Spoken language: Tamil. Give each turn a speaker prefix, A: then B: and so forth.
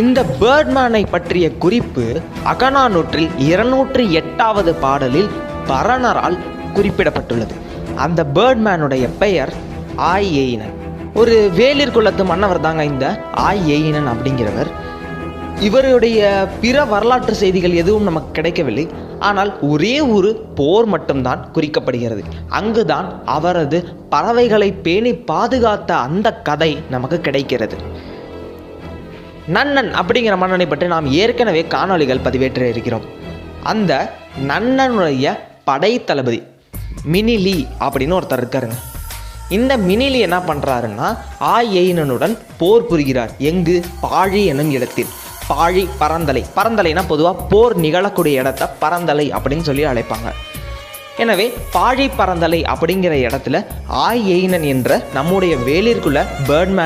A: இந்த பேர்ட்மேனை பற்றிய குறிப்பு அகநானூற்றில் இருநூற்றி எட்டாவது பாடலில் பரணரால் குறிப்பிடப்பட்டுள்ளது. அந்த பேர்ட்மேனுடைய பெயர் ஆய் எயினன் ஒரு வேலிர் குலத்து மன்னவர் தாங்க இந்த ஆய் எயினன் அப்படிங்கிறவர். இவருடைய பிற வரலாற்று செய்திகள் எதுவும் நமக்கு கிடைக்கவில்லை. ஆனால் ஒரே ஒரு போர் மட்டும்தான் குறிக்கப்படுகிறது. அங்குதான் அவரது பறவைகளை பேணி பாதுகாத்த அந்த கதை நமக்கு கிடைக்கிறது. நன்னன் அப்படிங்கிற மன்னனை பற்றி நாம் ஏற்கனவே காணொளிகள் பதிவேற்ற இருக்கிறோம். அந்த நன்னனுடைய படை தளபதி மினிலி அப்படின்னு ஒருத்தர் இருக்காருங்க. இந்த மினிலி என்ன பண்ணுறாருன்னா ஆயெயினனுடன் போர் புரிகிறார். எங்கு? பாழி எனும் இடத்தில். பாழி பரந்தலை. பரந்தலைனா பொதுவாக போர் நிகழக்கூடிய இடத்த பரந்தலை அப்படின்னு சொல்லி அழைப்பாங்க. எனவே பாழி பரந்தலை அப்படிங்கிற இடத்துல ஆய் எயினன் என்ற நம்முடைய வேலிற்குள்ள பேர்ட்மேன்